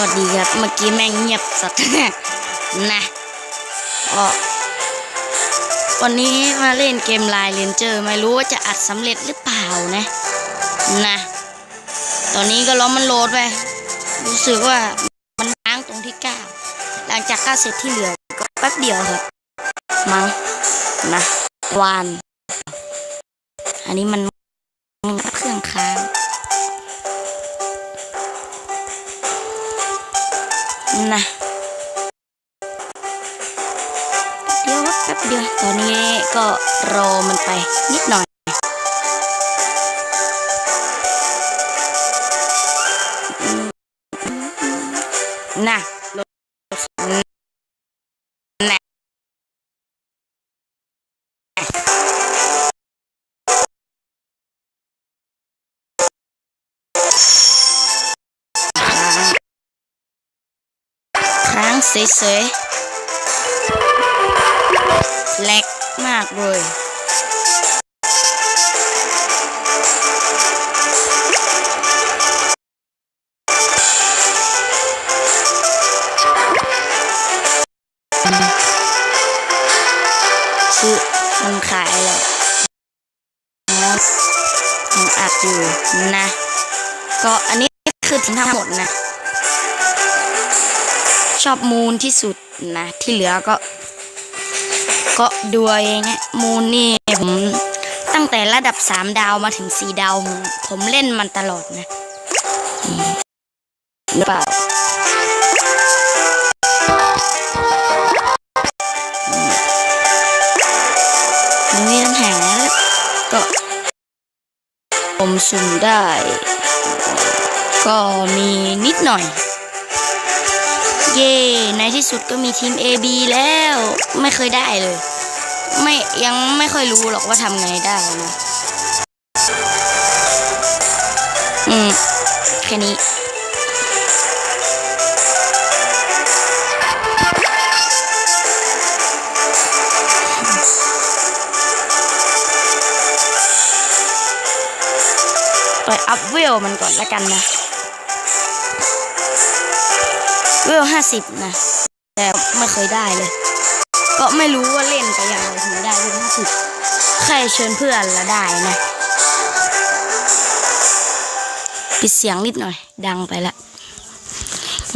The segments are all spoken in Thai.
สวัสดีครับ เมื่อกี้แม่งเงียบสัตว์นะก็วันนี้มาเล่นเกมไลน์เลนเจอร์ไม่รู้ว่าจะอัดสำเร็จหรือเปล่านะ นะ ตอนนี้ก็ล้อมันโหลดไปรู้สึกว่ามันค้างตรงที่เก้าหลังจากเก้าเสร็จที่เหลือก็แป๊บเดียวครับมั้งนะวานอันนี้มันเครื่องค้าง นะเดี๋ยวแป๊บเดียวตอนนี้ก็รอมันไปนิดหน่อย ครั้งเฉยๆแลกมากเลยซื้อมันขายแล้วนะยังอัดอยู่นะ ก็อันนี้คือทั้งหมดนะ ชอบมูนที่สุดนะ ที่เหลือก็ ก็ดูเอาเองฮะมูนนี่ผมตั้งแต่ระดับสามดาวมาถึงสี่ดาว ผมเล่นมันตลอดนะหรือเปล่าไม่มีปัญหาก็ ผมสุ่มได้ ก็มีนิดหน่อย เย่ในที่สุดก็มีทีม AB แล้ว ไม่เคยได้เลย ไม่ยังไม่ค่อยรู้หรอกว่าทำไงได้นะอืม แค่นี้ไปอัพเวลมันก่อนละกันนะ เวลห้าสิบนะ แต่ไม่เคยได้เลย ก็ไม่รู้ว่าเล่นไปยังไงถึงได้เวลห้าสิบใครเชิญเพื่อนละได้นะ ปิดเสียงนิดหน่อย ดังไปละ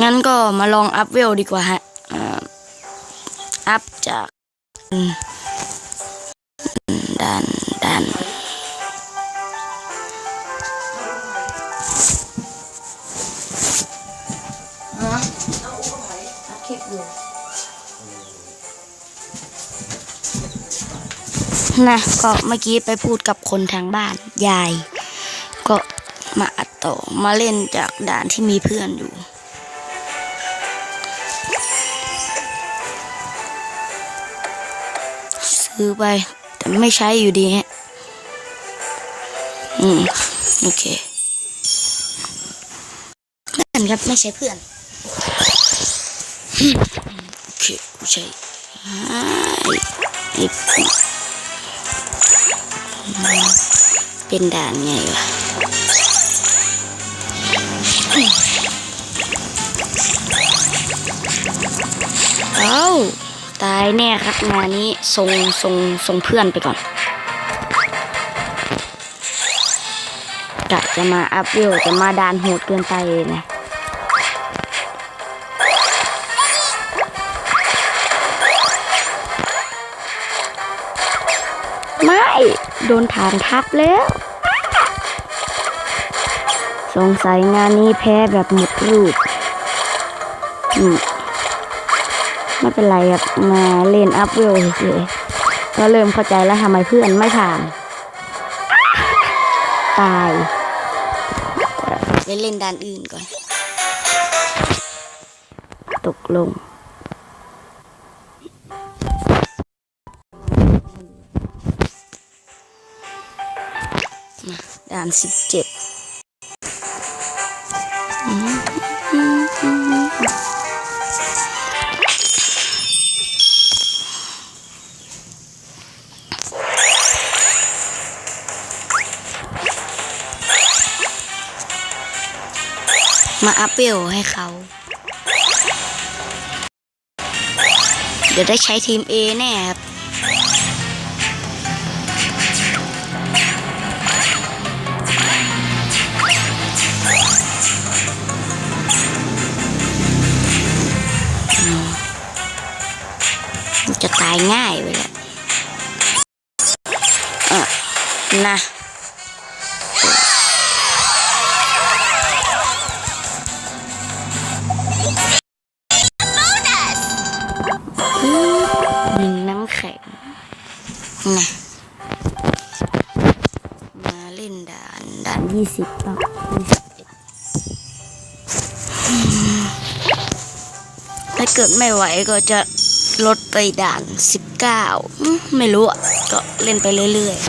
งั้นก็มาลองอัพเวลดีกว่าฮะ อัพจาก นะก็เมื่อกี้ไปพูดกับคนทางบ้านยาย ก็มาอัดต่อมาเล่นจากด่านที่มีเพื่อนอยู่ ซื้อไป แต่ไม่ใช้อยู่ดีฮะอืม โอเคนั่นครับไม่ใช่เพื่อน โอเคกูใช่ไอ้ไอ้เป็นด่านไงวะเอาตายแน่ครับงานนี้ส่งส่งส่งเพื่อนไปก่อนกะจะมาอัพเวลแต่มาดานโหดเกินไปนะ โดนฐานทับแล้ว สงสัยงานนี้แพ้แบบหมดรูปอืมไม่เป็นไรครับมาเล่นอัพเวลเฉยๆก็เริ่มเข้าใจแล้วทำไมเพื่อนไม่ผ่าน ตายไปเล่นด้านอื่นก่อน ตกลงามสิมาอัพเวลให้เขา เดี๋ยวได้ใช้ทีม A แน่ครับ ตายง่ายไปเลยเออนะยิงน้ำแข็งนะมาเล่นด่านด่านยี่สิบป่ะยี่สิบเอ็ดถ้าเกิดไม่ไหวก็จะ ลดไปด่านสิบเก้าไม่รู้อะ ก็เล่นไปเรื่อยๆ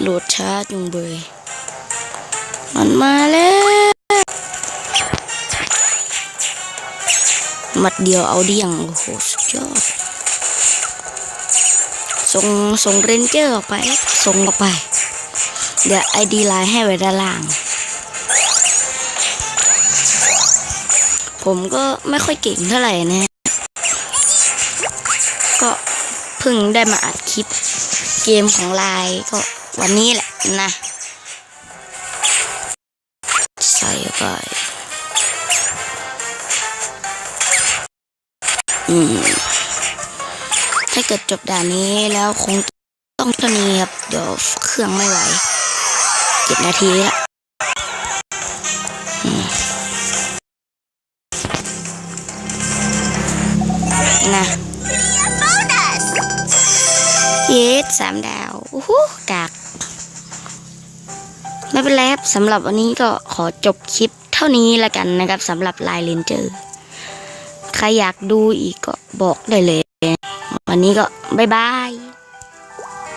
โหลดช้าจุงเบย มันมาแล้ว มัดเดียวเอาเดียง โอ้โห สุดยอด ส่งส่งเรนเจอร์ออกไป ส่งออกไป เดี๋ยวไอดีไลน์ให้ไว้ด้านล่าง ผมก็ไม่ค่อยเก่งเท่าไหร่นะ ก็เพิ่งได้มาอัดคลิปเกมของไลน์ก็วันนี้แหละนะ ใส่ไปอืมถ้าเกิดจบด่านนี้แล้วคงต้องเท่านี้ครับ เดี๋ยวเครื่องไม่ไหวเจ็ดนาทีละ สามดาวโอ้โหกากไม่เป็นไรครับสำหรับวันนี้ก็ขอจบคลิปเท่านี้ละกันนะครับสำหรับลายเลนเจอร์ใครอยากดูอีกก็บอกได้เลย วันนี้ก็บ๊ายบาย